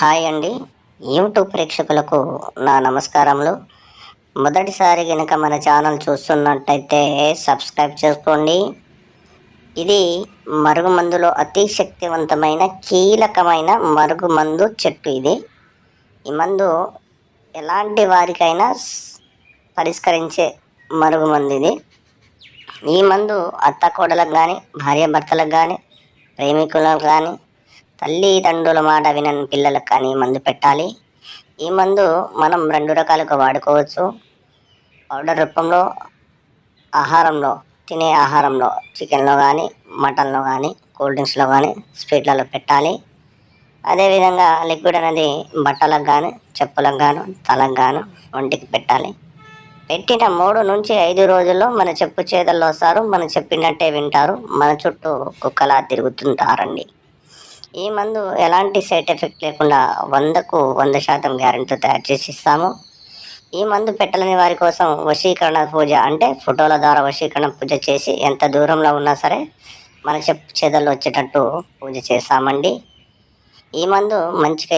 Hi అండి. YouTube ప్రేక్షకులకు నా నమస్కారములు. మొదటిసారి కనుక మన ఛానల్ చూస్తున్నట్టయితే సబ్స్క్రైబ్ చేసుకోండి. ఇది మరుగుమందులో అతి శక్తివంతమైన కీలకమైన మరుగుమందు చెట్టు ఇది. ఈ మందు ఎలాంటి వారికైనా పరిష్కరించే మరుగుమందు ఇది. ఈ మందు అత్త కోడలకు కానీ భార్యాభర్తలకు కానీ ప్రేమికులకు కానీ తల్లిదండ్రుల మాట వినని పిల్లలకు కానీ మందు పెట్టాలి. ఈ మందు మనం రెండు రకాలుగా వాడుకోవచ్చు. పౌడర్ రూపంలో ఆహారంలో తినే ఆహారంలో చికెన్లో కానీ మటన్లో కానీ కూల్ డ్రింక్స్లో కానీ స్వీట్లలో పెట్టాలి. అదేవిధంగా లిక్విడ్ అనేది బట్టలకు కానీ చెప్పులకు గాను తలకు గాను ఒంటికి పెట్టాలి. పెట్టిన మూడు నుంచి ఐదు రోజుల్లో మన చెప్పు చేతల్లో వస్తారు. మనం చెప్పినట్టే వింటారు. మన చుట్టూ కుక్కలా తిరుగుతుంటారండి. ఈ మందు ఎలాంటి సైడ్ ఎఫెక్ట్ లేకుండా వందకు వంద శాతం గ్యారెంటీతో తయారు చేసి ఇస్తాము. ఈ మందు పెట్టలేని వారి కోసం వశీకరణ పూజ అంటే ఫోటోల ద్వారా వశీకరణ పూజ చేసి ఎంత దూరంలో ఉన్నా సరే మన చెప్పు చేదల్లో వచ్చేటట్టు పూజ చేస్తామండి. ఈ మందు మంచిగా